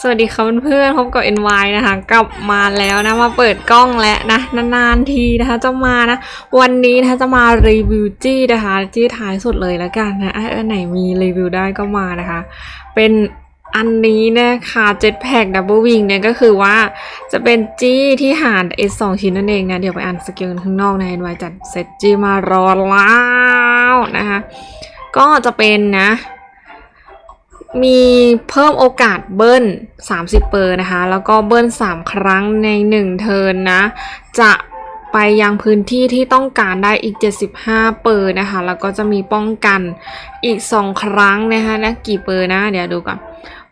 สวัสดีค่ะเพื่อนๆพบกับ NY นะคะ กลับมาแล้วนะ มาเปิดกล้องแล้วนะ นานๆทีนะคะจะมานะ วันนี้นะคะจะมารีวิวจี้นะคะ จี้ท้ายสุดเลยแล้วกันนะอะอันไหนมีรีวิวได้ก็มานะคะ เป็นอันนี้นะคะเจ็ตแพ็กดับเบิลวิงเนี่ยก็คือว่าจะเป็นจี้ที่หาร S 2 ชิ้นนั่นเองนะ เดี๋ยวไปอ่านสกิลข้างนอกนะ NY จัดเซตจี้มารอแล้วนะคะ ก็จะเป็นนะ มีเพิ่มโอกาสเบิ้ล 30 เปอร์นะคะ แล้วก็เบิ้ล 3 ครั้งใน 1 เทิร์นนะ จะไปยังพื้นที่ที่ต้องการได้อีก 75 เปอร์นะคะ แล้วก็จะมีป้องกันอีก 2 ครั้งนะคะนะกี่เปอร์นะ เดี๋ยวดูก่อน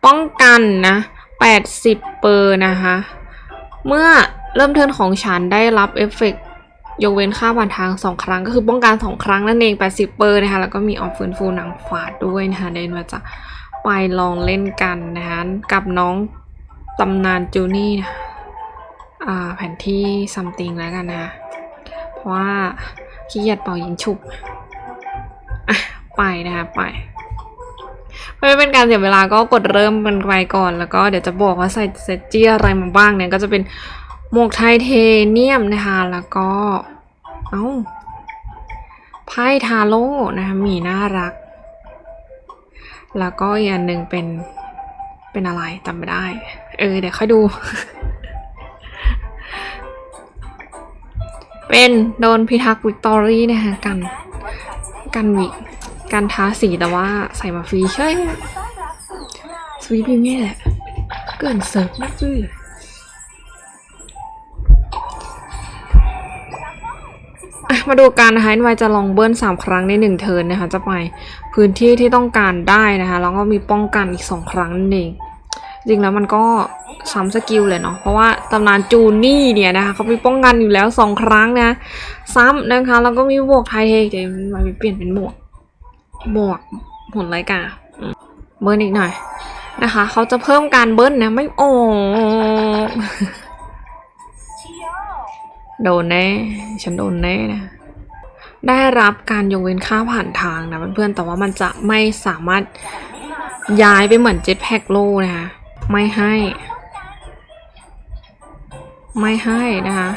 ป้องกันนะ 80 เปอร์นะคะ เมื่อเริ่มเทิร์นของฉันได้รับเอฟเฟกต์ยกเว้นค่าผ่านทาง 2 ครั้งก็คือป้องกัน 2 ครั้งนั่นเอง 80 เปอร์นะคะ แล้วก็มีออฟฟื้นฟูหนังฝาดด้วยนะคะเดนมาจะ ไปลองเล่นกันนะคะ กับน้องตำนานจูนี่นะอ่าแผนที่ซัมติงแล้วกันนะเพราะว่าขี้เกียจเป่ายิงฉุบอะไปนะคะไปเพื่อไม่เป็นการเสียเวลาก็กดเริ่มกันไปก่อนแล้วก็เดี๋ยวจะบอกว่าใส่เซตจี้อะไรมาบ้างเนี่ยก็จะเป็นหมวกไทเทเนียมนะคะ แล้วก็ เอ้าไพ่ทาโร่นะคะมีน่ารัก แล้วก็อีกอันหนึ่งเป็นเป็นอะไรจำไม่ได้ เออ เดี๋ยวค่อยดู เป็นโดนพิทักษ์วิกตอรี่นะคะกัน กันวิกันทาสีแต่ว่าใส่มาฟรีใช่สวีพีนี่แหละ เกินเซิร์ฟมากเลย มาดูการนะคะไวจะลองเบิ้ลสามครั้งในหนึ่งเทิร์นนะคะ จะไปพื้นที่ที่ต้องการได้นะคะ แล้วก็มีป้องกันอีกสองครั้งนั่นเองจริงแล้วมันก็ซ้ำสกิลเลยเนาะเพราะว่าตำนานจูนี่เนี่ยนะคะเขามีป้องกันอยู่แล้วสองครั้งนะซ้ำนะคะแล้วก็มีหมวกไทเทเดี๋ยวมันเปลี่ยนเป็นหมวกหมวกผลไรกาเบิ้ลอีกหน่อยนะคะ เขาจะเพิ่มการเบิ้ลนะไม่โอ้ โดนแน่ ฉันโดนแน่นะ ได้รับการยกเว้นค่าผ่านทางนะเพื่อนๆ แต่ว่ามันจะไม่สามารถย้ายไปเหมือนเจ็ตแพ็กโลนะคะ ไม่ให้ ไม่ให้นะคะ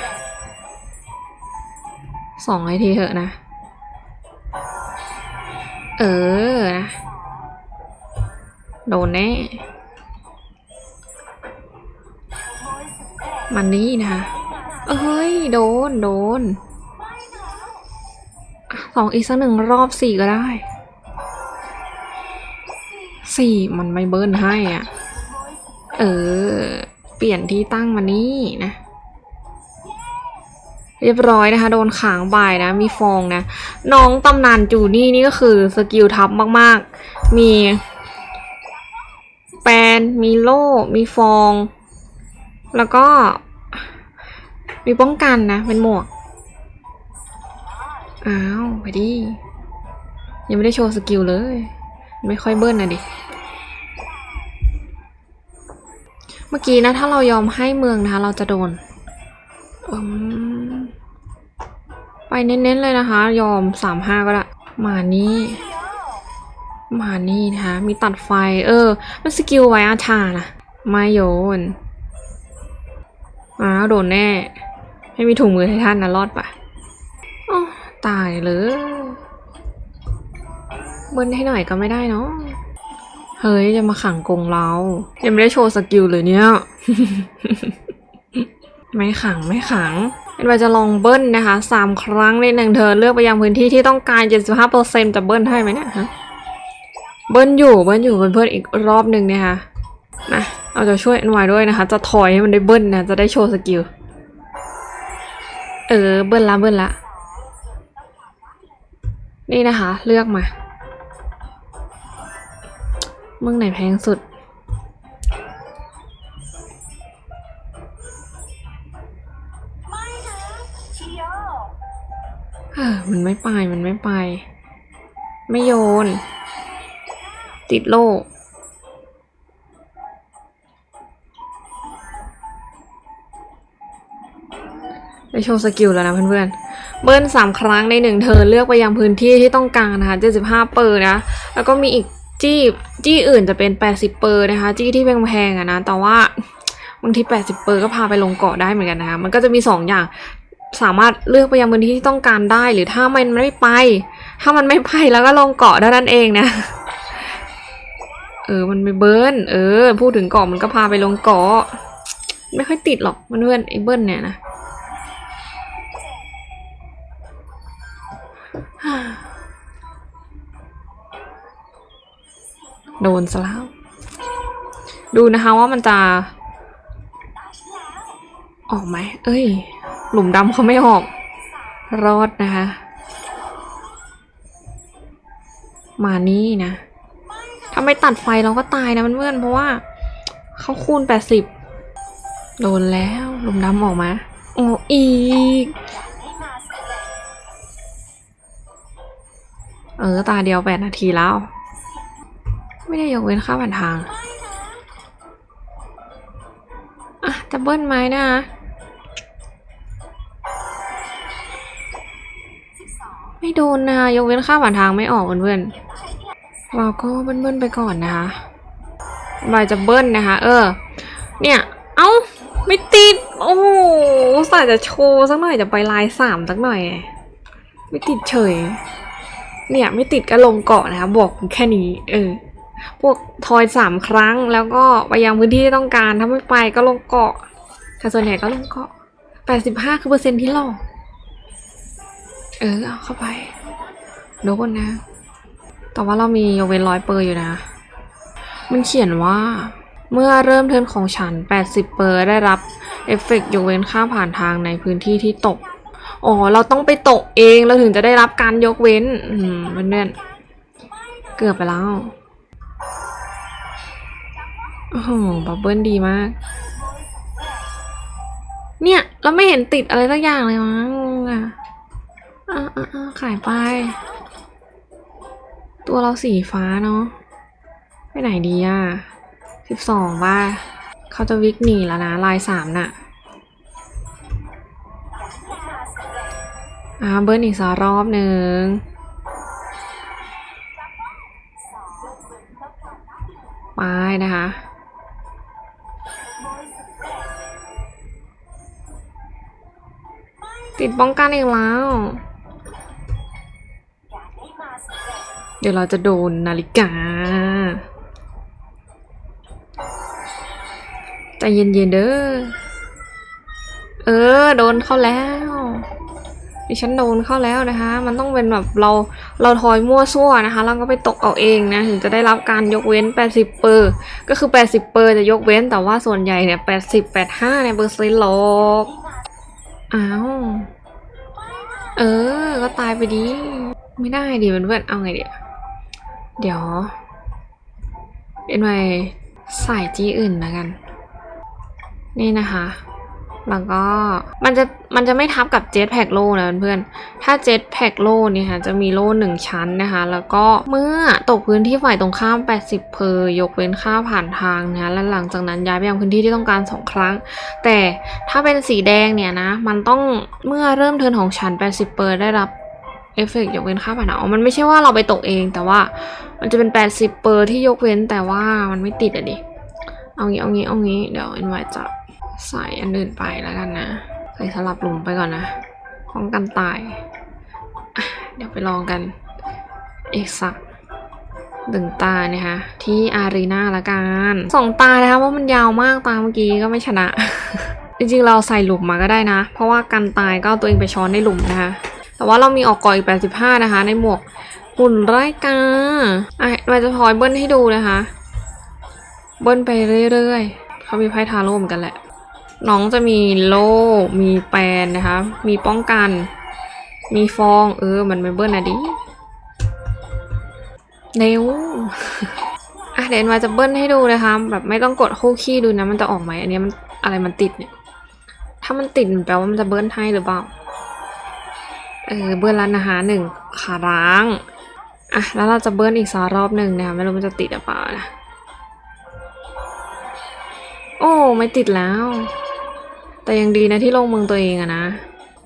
สองไอทีเถอะนะ เออนะโดนแน่ มันนี่นะคะ เอ้ย โดน โดนสองอีกสักหนึ่งรอบสี่ก็ได้สี่มันไม่เบิ้ลให้อะ เออ เปลี่ยนที่ตั้งมานี่นะ เรียบร้อยนะคะ โดนขางบ่ายนะ มีฟองนะ น้องตำนานจูนี่นี่ก็คือสกิลทับมากๆ มีแปนมีโล่ มีฟอง แล้วก็ มีป้องกันนะ เป็นหมวก อ้าวไปดิ ยังไม่ได้โชว์สกิลเลย ไม่ค่อยเบิ้ลนะดิ เมื่อกี้นะ ถ้าเรายอมให้เมืองนะคะ เราจะโดน ไปเน้นๆเลยนะคะ ยอมสามห้าก็ได้มานี่มานี่นะคะ มีตัดไฟ เออ มันสกิลไว้อาชานะไม่โยนอ้าวโดนแน่ ไม่มีถุงมือให้ท่านนะรอดปะโอ้ตายเลยบิ้ลให้หน่อยก็ไม่ได้เนาะ เฮ้ยจะมาขังกงเรา ยังไม่ได้โชว์สกิลเลยเนี่ย ไม่ขังไม่ขังเป็นว่าจะลองเบิ้ลนะคะสามครั้งในหนึ่งเทิร์นเลือกไปยังพื้นที่ที่ต้องการ 75%จะเบิ้ลให้ไหมเนี่ยฮะ เบิ้ลอยู่เบิ้ลอยู่เพื่อนๆอีกรอบหนึ่งเนี่ยค่ะนะเอาจะช่วยอนวายด้วยนะคะ จะถอยให้มันได้เบิ้ลนะ จะได้โชว์สกิล เออ เบิ้ลละเบิ้ลละ นี่นะคะ เลือกมามืองไหนแพงสุด เออ มันไม่ไป มันไม่ไป ไม่โยน ติดโลก ได้โชว์สกิลแล้วนะเพื่อนๆ เบิ้ลสามครั้งในหนึ่งเทิร์นเลือกไปยังพื้นที่ที่ต้องการนะคะ75เปิดนะ แล้วก็มีอีกจี้จี้อื่นจะเป็น 80เปอร์นะคะ จี้ที่แพงๆอะนะ แต่ว่าบางที 80เปอร์ก็พาไปลงเกาะได้เหมือนกันนะคะ มันก็จะมี 2 อย่าง สามารถเลือกไปยังพื้นที่ที่ต้องการได้ หรือถ้ามันไม่ไป ถ้ามันไม่ไปแล้วก็ลงเกาะเท่านั้นเองนะ เออ มันไปเบิ้ลเออ พูดถึงเกาะมันก็พาไปลงเกาะ ไม่ค่อยติดหรอกมันเพื่อนไอ้เบิ้ลเนี่ยนะ โดนซะแล้ว ดูนะคะว่ามันจะ ออกไหม เอ้ย หลุมดำเขาไม่ออก รอดนะคะ มานี่นะ ถ้าไม่ตัดไฟเราก็ตายนะมันเพื่อนเพราะว่าเขาคูณแปดสิบโดนแล้ว หลุมดำออกมา โอ้อีก ออ ตาเดียวแปดนาทีแล้ว ไม่ได้ยกเว้นค่าผ่านทาง อะจะเบิ้ลไหมนะไม่โดนนะยกเว้นค่าผ่านทางไม่ออกเพื่อนๆเราก็เบิ้ลๆไปก่อนนะคะบาจะเบิ้ลนะคะ เออ เนี่ย เอ้า ไม่ติด โอ้โหใส่จะโชว์สักหน่อยจะไปลายสามสักหน่อย ไม่ติดเฉย เนี่ยไม่ติดก็ลงเกาะนะคะบอกแค่นี้ เออ พวกทอยสามครั้งแล้วก็ไปยังพื้นที่ที่ต้องการถ้าไม่ไปก็ลงเกาะแต่ส่วนใหญ่ก็ลงเกาะแปดสิบห้าคือเปอร์เซ็นต์ที่หลอกเออเอาเข้าไปโดนนะ แต่ว่าเรามียกเว้นร้อยเปอร์อยู่นะ มันเขียนว่าเมื่อเริ่มเทิร์นของฉัน 80 เปอร์ได้รับเอฟเฟกต์ยกเว้นค่าผ่านทางในพื้นที่ที่ตก อ๋อ เราต้องไปตกเองเราถึงจะได้รับการยกเว้น อืมเพื่อนเกือบไปแล้ว โอ้โห บับเบิ้ลดีมาก เนี่ย เราไม่เห็นติดอะไรสักอย่างเลยมั้งอะอ่าอ่าอ่าขายไป ตัวเราสีฟ้าเนาะ ไปไหนดีอะสิบสองว่าเขาจะวิกหนีแล้วนะ ลายสามน่ะ อ่าเบิ้ลอีกสักรอบหนึ่งไปนะคะ ติดป้องกันอีกแล้ว เดี๋ยวเราจะโดนนาฬิกาใจเย็นๆเด้อ เออ โดนเข้าแล้ว ดิฉันโดนเข้าแล้วนะคะ มันต้องเป็นแบบเราเราทอยมั่วซั่วนะคะแล้วก็ไปตกเอาเองนะถึงจะได้รับการยกเว้น 80 เปอร์ ก็คือ 80 เปอร์จะยกเว้นแต่ว่าส่วนใหญ่เนี่ย 80 85เนี่ยเปอร์เซ็นต์หรอกอ้าวเออ ก็ตายไปดี ไม่ได้ดิเพื่อนเอาไงเดี๋ยวเดี๋ยวเอ็นไวใส่จี้อื่นแล้วกัน นี่นะคะ แล้วก็มันจะมันจะไม่ทับกับเจ็ตแพ็กโลนะเพื่อนถ้าเจ็ตแพ็กโลเนี่ยค่ะจะมีโล่หนึ่งชั้นนะคะ แล้วก็เมื่อตกพื้นที่ฝ่ายตรงข้าม 80 เพอร์ยกเว้นค่าผ่านทางนะและหลังจากนั้นย้ายไปยังพื้นที่ที่ต้องการ 2 ครั้ง แต่ถ้าเป็นสีแดงเนี่ยนะ มันต้องเมื่อเริ่มเทินของชั้น 80เปอร์ได้รับเอฟเฟกต์ยกเว้นค่าผ่านทางมันไม่ใช่ว่าเราไปตกเอง แต่ว่ามันจะเป็น 80 เปอร์ที่ยกเว้นแต่ว่ามันไม่ติดอะดิเอางี้เอางี้เอางี้เดี๋ยวเอ็นไวจะ ใส่อันอื่นไปแล้วกันนะ ใส่สลับหลุมไปก่อนนะป้องกันตาย เดี๋ยวไปลองกันอีกสักหนึ่งตาเนี่ยค่ะที่อารีนาละกันสองตานะคะว่ามันยาวมากตาเมื่อกี้ก็ไม่ชนะ จริงๆเราใส่หลุมมาก็ได้นะ เพราะว่ากันตายก็ตัวเองไปช้อนในหลุมนะคะ แต่ว่าเรามีออกก่ออีก 85 นะคะ ในหมวกหุ่นไร้กาอะมาจะพอยเบิ้ลให้ดูนะคะ เบิ้ลไปเรื่อยๆ เขามีไพ่ทาโร่เหมือนกันแหละ น้องจะมีโล่ มีแปนนะคะ มีป้องกัน มีฟอง เออ มันเป็นเบิ้ลนะดิเร็วอะเดี๋ยวมาจะเบิ้ลให้ดูนะคะ แบบไม่ต้องกดคู่ขี้ดูนะ มันจะออกไหม อันนี้มันอะไรมันติดเนี่ย ถ้ามันติดแปลว่ามันจะเบิ้ลให้หรือเปล่า เออ เบิ้ลแล้วนะคะหนึ่งขาร้างอะแล้วเราจะเบิ้ลอีกสักรอบหนึ่งนะคะไม่รู้มันจะติดหรือเปล่านะ โอ้ ไม่ติดแล้ว แต่ยังดีนะที่ลงเมืองตัวเองอะนะ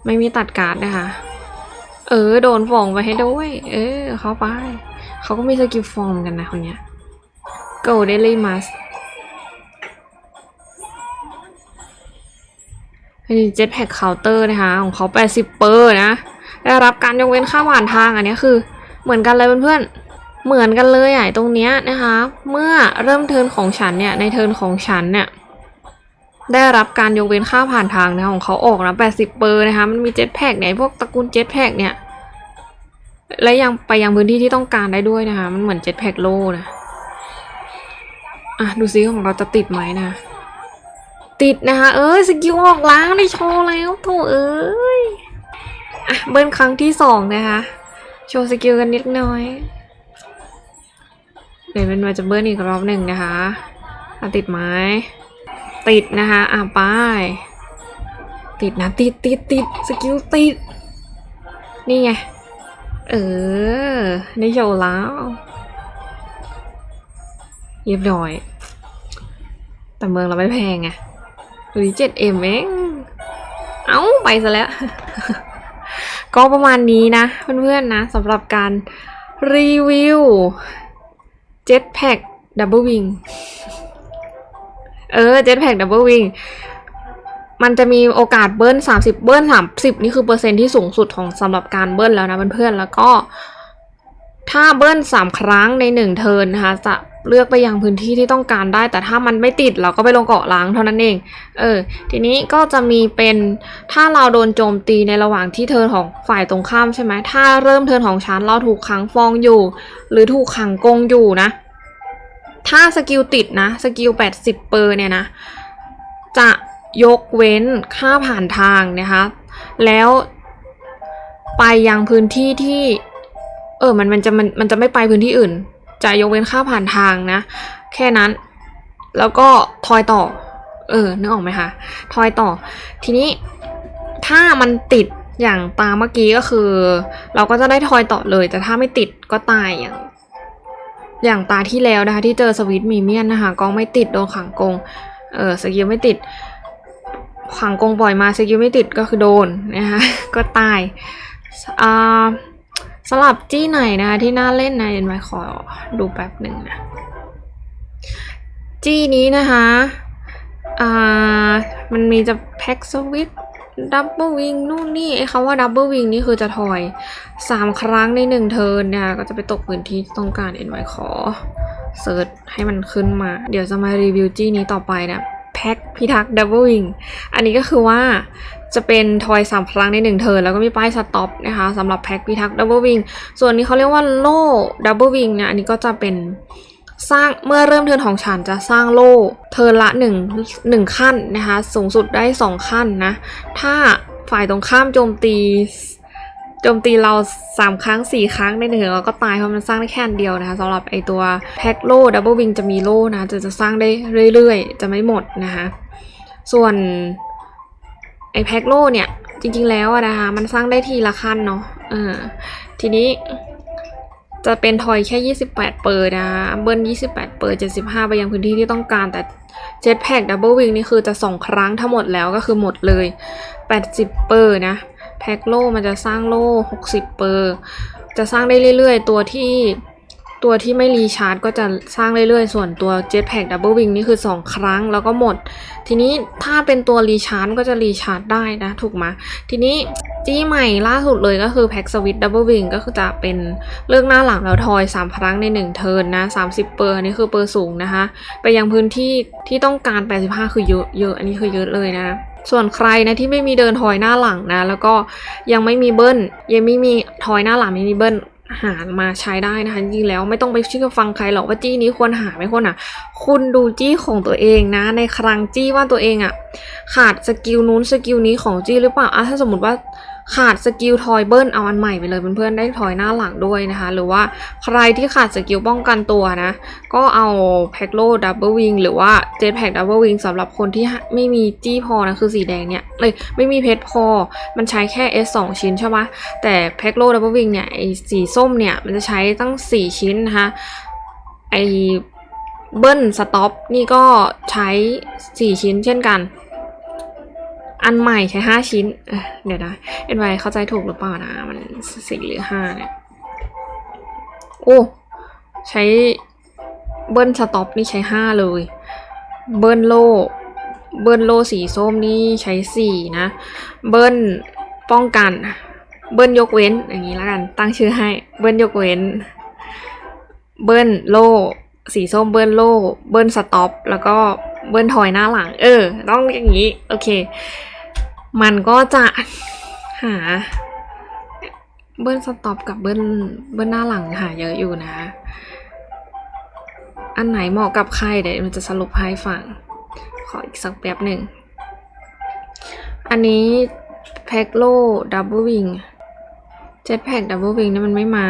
ไม่มีตัดการ์ดนะคะ เออ โดนฝองไปให้ด้วย เออ เข้าไป เขาก็มีสกิลฟอร์มกันนะคนเนี้ย Go Daily Must อันนี้เจ็ตแพ็คเคาน์เตอร์นะคะ ของเขา 80 เปอร์นะ ได้รับการยกเว้นค่าผ่านทางอันนี้คือ เหมือนกันเลยเพื่อนๆ เหมือนกันเลยอะตรงเนี้ยนะคะ เมื่อเริ่มเทิร์นของฉันเนี่ย ในเทิร์นของฉันเนี่ย ได้รับการยกเว้นค่าผ่านทางนะของเขาออกนะ80 เปอร์นะคะ มันมีเจ็ตแพ็กเนี่ยพวกตระกูลเจ็ตแพ็กเนี่ย และยังไปยังพื้นที่ที่ต้องการได้ด้วยนะคะ มันเหมือนเจ็ตแพ็กโลนะ อะ ดูซิของเราจะติดไหมนะ ติดนะคะ เอ้ยสกิลออกล้างได้โชว์แล้วโถเอ้ย อะ เบิ้ลครั้งที่สองนะคะ โชว์สกิลกันนิดหน่อยเดี๋ยวเป็นมาจะเบิ้ลอีกรอบหนึ่งนะคะอะติดไหม ติดนะคะอะไป ติดนะ ติดติดติดสกิลติด นี่ไง เออ ได้โชว์แล้วเรียบร้อย แต่เมืองเราไม่แพงไงดูดิเจ็ดเอ็มเอง เอ้า ไปซะแล้ว ก็ประมาณนี้นะ เพื่อนๆนะสำหรับการรีวิว Jetpack Double Wing เเออ Jetpack Double Wing มันจะมีโอกาสเบิ้ล30เบิ้ล30นี่คือเปอร์เซ็นที่สูงสุดของสำหรับการเบิ้ลแล้วนะเพื่อนๆแล้วก็ ถ้าเบิ้ล3ครั้งใน1เทิร์นนะคะจะเลือกไปยังพื้นที่ที่ต้องการได้ แต่ถ้ามันไม่ติดเราก็ไปลงเกาะล้างเท่านั้นเอง เออ ทีนี้ก็จะมีเป็นถ้าเราโดนโจมตีในระหว่างที่เทินของฝ่ายตรงข้ามใช่ไหมถ้าเริ่มเทินของฉันเราถูกขังฟองอยู่ หรือถูกขังกงอยู่นะ ถ้าสกิลติดนะสกิล80เปอร์เนี่ยนะ จะยกเว้นค่าผ่านทางนะคะ แล้วไปยังพื้นที่ที่ เออมันมันจะมันมันจะไม่ไปพื้นที่อื่น จะยกเว้นค่าผ่านทางนะ แค่นั้น แล้วก็ทอยต่อ เออนึกออกไหมคะทอยต่อ ทีนี้ถ้ามันติดอย่างตามเมื่อกี้ก็คือ เราก็จะได้ทอยต่อเลย แต่ถ้าไม่ติดก็ตายอย่าง อย่างตาที่แล้วนะคะ ที่เจอสวิตมีเมียนนะคะกองไม่ติดโดนขังกงเออสกิลไม่ติด ขังกงปล่อยมาสกิลไม่ติดก็คือโดนนะคะก็ตายอ่าสลับจี้ไหนนะคะที่น่าเล่นนะเดี๋ยวมาขอดูแป๊บหนึ่งนะจี้นี้นะคะอ่ามันมีจะแพ็กสวิต ดับเบิลวิงนู่นนี่ไอ้คำว่าดับเบิลวิงนี่คือจะถอยสามครั้งในหนึ่งเทิร์นนะคะก็จะไปตกพื้นที่ต้องการเอ็นไวขอเซิร์ชให้มันขึ้นมา เดี๋ยวจะมารีวิวจี้นี้ต่อไปนะแพ็กพิทักษ์ดับเบิลวิงอันนี้ก็คือว่าจะเป็นทอยสามครั้งในหนึ่งเทิร์นแล้วก็มีป้ายสต็อปนะคะสำหรับแพ็กพิทักษ์ดับเบิลวิงส่วนนี้เขาเรียกว่าโล่ดับเบิลวิงนะอันนี้ก็จะเป็น สร้างเมื่อเริ่มเทินของฉันจะสร้างโล่ เทินละหนึ่งหนึ่งขั้นนะคะ สูงสุดได้สองขั้นนะ ถ้าฝ่ายตรงข้ามโจมตีโจมตีเราสามครั้งสี่ครั้งในหนึ่งเราก็ตายเพราะมันสร้างได้แค่อันเดียวนะคะสำหรับไอตัวแพ็คโล่ดับเบิลวิงจะมีโล่นะจะจะสร้างได้เรื่อยๆ จะไม่หมดนะคะส่วนไอแพ็คโล่เนี่ยจริงๆแล้วนะคะมันสร้างได้ทีละขั้นเนาะเออทีนี้ จะเป็นทอยแค่ 28 เปอร์นะ เบิ้ล28 เปอร์75 ไปยังพื้นที่ที่ต้องการ แต่เจ็ตแพ็กดับเบิลวิงนี่คือจะ 2 ครั้งถ้าหมดแล้วก็คือหมดเลย 80 เปอร์นะ แพ็กโล่มันจะสร้างโล่ 60 เปอร์จะสร้างได้เรื่อยๆ ตัวที่ตัวที่ไม่รีชาร์จก็จะสร้างเรื่อยๆ ส่วนตัวเจ็ตแพ็กดับเบิลวิงนี่คือ 2 ครั้งแล้วก็หมด ทีนี้ถ้าเป็นตัวรีชาร์จก็จะรีชาร์จได้นะ ถูกไหมทีนี้ จี้ใหม่ล่าสุดเลยก็คือแพ็กสวิตดับเบิลวิงก็คือจะเป็นเลือกหน้าหลังแล้วทอย 3 ครั้งใน 1 เทิร์นนะ 30 เปอร์นนี้คือเปอร์สูงนะคะ ไปยังพื้นที่ที่ต้องการ 85 คือเยอะเยอะอันนี้คือเยอะเลยนะ ส่วนใครนะที่ไม่มีเดินทอยหน้าหลังนะ แล้วก็ยังไม่มีเบิ้ลยังไม่มีทอยหน้าหลังไม่มีเบิ้ลหามาใช้ได้นะคะจริงแล้วไม่ต้องไปเชื่อฟังใครหรอกว่าจี้นี้ควรหาไม่ควรอะคุณดูจี้ของตัวเองนะ ในครั้งจี้ว่าตัวเองอะขาดสกิลนู้นสกิลนี้ของจี้หรือเปล่าอะถ้าสมมติว่า ขาดสกิลทอยเบิลเอาอันใหม่ไปเลยเพื่อนๆได้ทอยหน้าหลังด้วยนะคะ หรือว่าใครที่ขาดสกิลป้องกันตัวนะ ก็เอาแพ็คโลดับเบิลวิงหรือว่าเจ็ตแพ็กดับเบิลวิงสำหรับคนที่ไม่มีจี้พอนะคือสีแดงเนี่ยเลยไม่มีเพชรพอ มันใช้แค่ S 2 ชิ้นใช่ปะแต่แพ็คโลดับเบิลวิงเนี่ยไอสีส้มเนี่ยมันจะใช้ตั้ง 4 ชิ้นนะคะไอเบิ้ลสต็อปนี่ก็ใช้ 4 ชิ้นเช่นกัน อันใหม่ใช้5ชิ้นเเดี๋ยวนะเอ็นไวเข้าใจถูกหรือเปล่านะ มันสี่หรือห้าเนี่ยโอ้ ใช้เบิ้ลสต็อปนี่ใช้ห้าเลย เบิ้ลโลเบิ้ลโลสีส้มนี่ใช้สี่นะ เบิ้ลป้องกัน เบิ้ลยกเว้นอย่างนี้แล้วกัน ตั้งชื่อให้ เบิ้ลยกเว้น เบิ้ลโลสีส้มเบิ้ลโลเบิ้ลสต็อปแล้วก็เบิ้ลถอยหน้าหลัง เออ ต้องอย่างนี้ โอเค มันก็จะหาเบิ้ลสต็อปกับเบิ้ลเบิ้ลหน้าหลังหาเยอะอยู่นะ อันไหนเหมาะกับใครเดี๋ยวมันจะสรุปให้ฟัง ขออีกสักแป๊บหนึ่ง อันนี้แพ็กโลดับเบิลวิงเจ็ตแพ็กดับเบิลวิงนี่ยมันไม่มา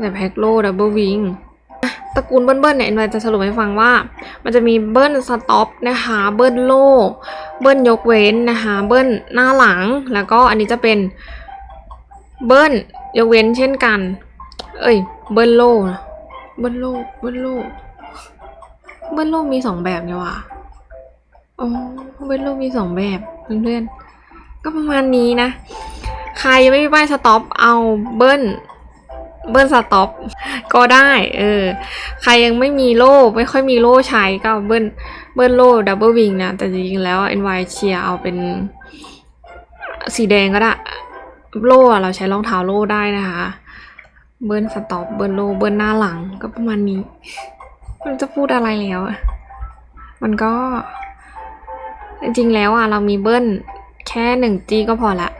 แต่แพ็กโลดับเบิลวิง ตระกูลเบิ้ลเบิ้ลเนี่ยเอ็นจะสรุปให้ฟังว่า มันจะมีเบิ้ลสต็อปนะคะเบิ้ลโล่เบิ้ลยกเว้นนะคะเบิ้ลหน้าหลังแล้วก็อันนี้จะเป็นเบิ้ลยกเว้นเช่นกัน เอ้ยเบิ้ลโลนะเบิ้ลโล่เบิ้ลโล่เบิ้ลโล่มีสองแบบเนี่ยว่ะอ๋อเบิ้ลโล่มีสองแบบเพื่อนๆก็ประมาณนี้นะ ใครยังไม่มีป้ายสต็อปเอาเบิ้ล เบิ้ลสต็อปก็ได้เออใครยังไม่มีโล่ไม่ค่อยมีโล่ใช้ก็เบิ้ลเบิ้ลโล่ดับเบิลวิงนะ แต่จริงๆแล้ว NY เชียร์เอาเป็นสีแดงก็ได้ โล่เราใช้รองเท้าโล่ได้นะคะ เบิ้ลสต็อปเบิ้ลโล่เบิ้ลหน้าหลังก็ประมาณนี้ มันจะพูดอะไรแล้วมันก็ จริงๆแล้วอะเรามีเบิ้ลแค่หนึ่งจีก็พอละ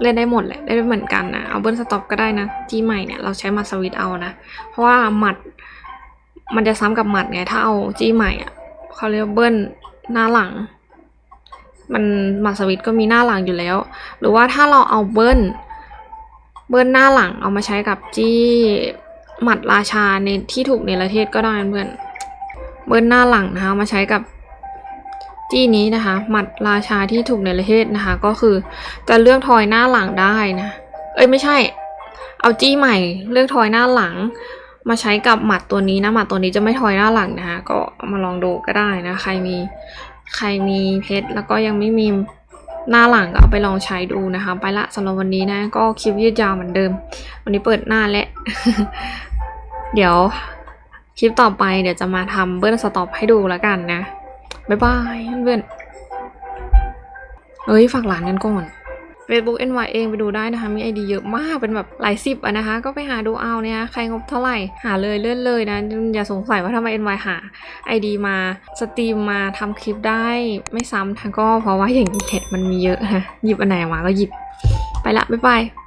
เล่นได้หมดแหละได้เหมือนกันนะเอาเบิ้ลสต็อปก็ได้นะจีใหม่เนี่ยเราใช้มัดสวิตเอานะ เพราะว่าหมัดมันจะซ้ำกับหมัดไงถ้าเอาจีใหม่อะเขาเรียกเบิ้ลหน้าหลัง มันหมัดสวิตก็มีหน้าหลังอยู่แล้ว หรือว่าถ้าเราเอาเบิ้ลเบิ้ลหน้าหลังเอามาใช้กับจี้หมัดราชาในที่ถูกในประเทศก็ได้เพื่อนเบิ้ลหน้าหลังนะคะเอามาใช้กับ จี้นี้นะคะหมัดราชาที่ถูกในประเทศนะคะ ก็คือจะเลือกทอยหน้าหลังได้นะ เอ้ยไม่ใช่ เอาจี้ใหม่ เลือกทอยหน้าหลัง มาใช้กับหมัดตัวนี้นะหมัดตัวนี้จะไม่ทอยหน้าหลังนะคะ ก็มาลองดูก็ได้นะ ใครมีใครมีเพชรแล้วก็ยังไม่มีหน้าหลังก็เอาไปลองใช้ดูนะคะ ไปละสำหรับวันนี้นะ ก็คลิปยืดยาวเหมือนเดิม วันนี้เปิดหน้าและ เดี๋ยวคลิปต่อไปเดี๋ยวจะมาทำเบิ้ลสต็อปให้ดูแล้วกันนะ บ๊ายบายเพื่อนเอ้ยฝากหลานกันก่อน Facebook NY เองไปดูได้นะคะ มีไอดีเยอะมากเป็นแบบหลายสิบอะนะคะ ก็ไปหาดูเอาเนี่ยใครงบเท่าไหร่หาเลยเลื่อนเลยนะ อย่าสงสัยว่าทำไม NY หาไอดีมาสตรีมมาทำคลิปได้ไม่ซ้ำทั้งก็เพราะว่าอย่างเท็ดมันมีเยอะนะหยิบอันไหนมาก็หยิบไปละบ๊ายบาย